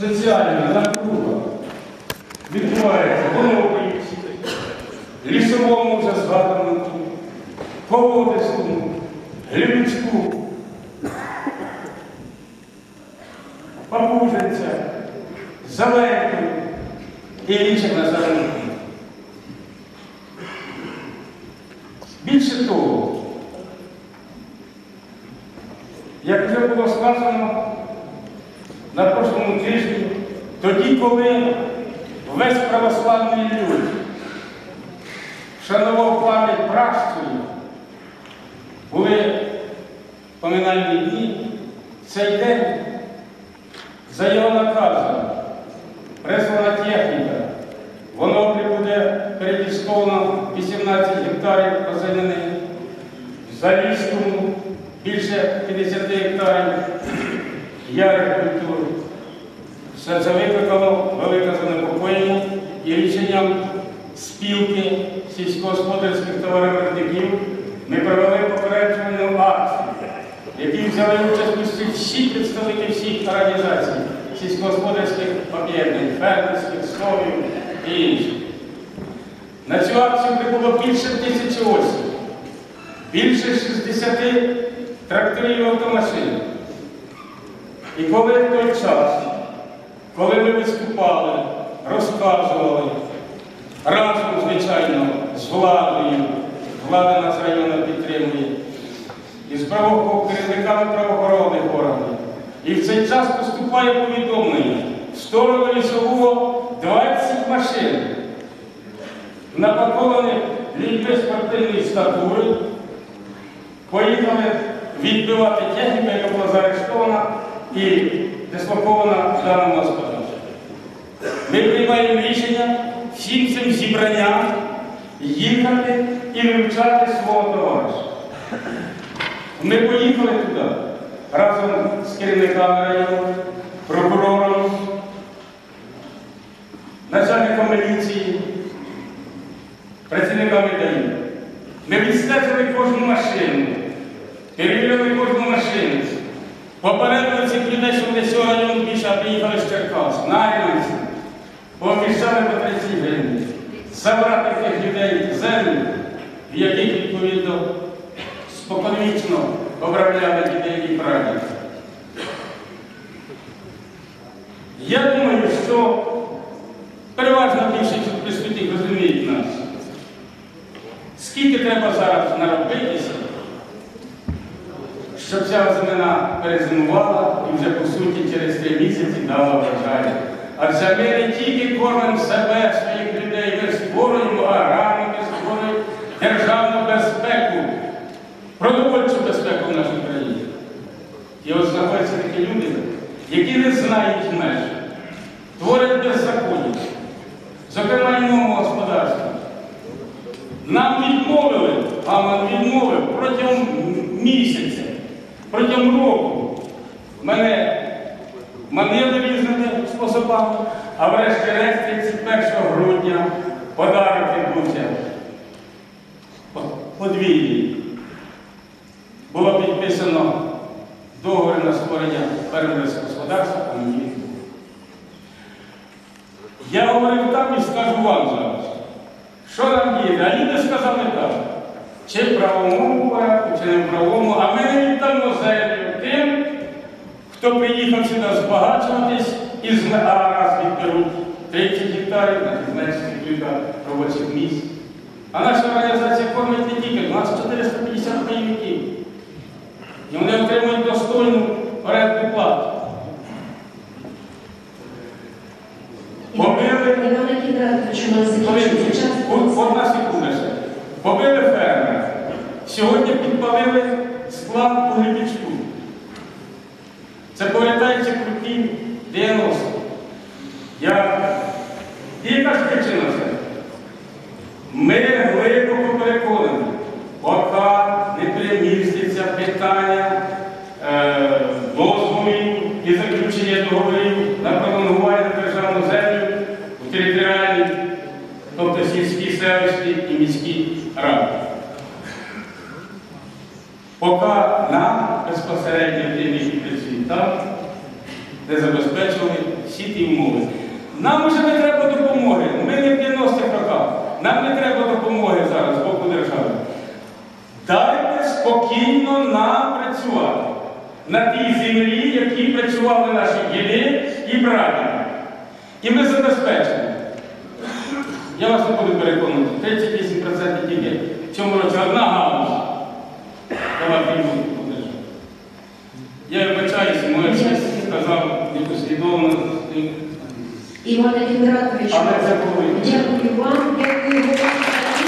соціальна напруга відбувається в Онопівці, лісовому вже згаданому, Поводиському, Глібську, Папужинця, Зеленку і інших населених. Більше того, як вже було сказано на прошлому тижні, тоді, коли весь православний люд шанував пам'ять пращурів, були поминальні дні, цей день за його наказом прислана техніка, воно буде передісковано 18 гектарів озелених, в Заліському більше 50 гектарів культур. Все це викликало велике занепокоєння і рішенням спілки сільськогосподарських товаровиробників ми провели попереджувальну акцію, в якій взяли участь всі представники всіх організацій сільськогосподарських об'єднань, фермерських, совів і інших. На цю акцію прибуло більше тисячі осіб, більше 60 тракторів автомашин. І коли той час, коли ми виступали, розказували, разом, звичайно, з владою, влада нас району підтримує, і з керівниками правоохоронних органів. І в цей час поступає повідомлення. В сторону лісового 20 машин, напакованих ліпи спортивної статури, поїхали відбивати техніку, яка була заарештована і дислокована даному господарстві. Ми приймаємо рішення всім цим зібранням їхати і вивчати свого товариша. Ми поїхали туди разом з керівниками району, прокурором, начальником міліції, працівниками ДАІ. Ми відстежили кожну машину, перевірили кожну машину. Попередили цих людей, що вони з цього району більше а приїхали з Черкас, найманці, пообіцяли по 30 гривень. Забрати тих людей землю, в яких відповідно споконвічно обробляли дітей і прадів. Я думаю, що переважна більшість присутніх розуміють нас. Скільки треба зараз наробитися, щоб ця земля перезимувала і вже по суті через три місяці дала врожай. Адже ми не тільки кормимо себе, своїх людей, ми створюємо аграрну, ми створюємо державну безпеку, продовольчу безпеку в нашій країні. І от знаходяться такі люди, які не знають меж, творять беззаконня, зокрема і в моєму господарстві. Нам відмовили, а нам відмовив протягом місяця, протягом року. Мене манили різними способами, а врешті-решт 31 грудня подарок відбувся по- подвійний. Було підписано договір на створення фермерського господарства, а мені. Я говорив там і скажу вам зараз. Що нам діє? А люди сказали так. Чи в правовому порядку, чи не в правовому, землю тим, хто приїхав сюди збагачуватись і раз відберуть 30 гектарів, значить кілька робочих місць. А наша організація кормить не тільки, у нас 450 бойовиків. І вони отримують достойну орендну плату. Побили. Одна секунда ще. Побили фермера. Сьогодні підпалили склад у. Це повертається круті 90. Я... І яка ж причина це? Ми глибоко переконані, поки не приміститься питання е, дозволів і заключення договорів на пролонгування державну землю в територіальній, тобто сільській селищні і міській раді. Поки нам безпосередньо які працюють не забезпечили всі ті умови. Нам уже не треба допомоги. Ми не в 90-х роках. Нам не треба допомоги зараз з боку держави. Дайте спокійно нам працювати на тій землі, які працювали наші діди і браті. І ми забезпечимо. Я вас не буду переконувати. 38% Іване Кіндратовичу, Але дякую вам, дякую вам.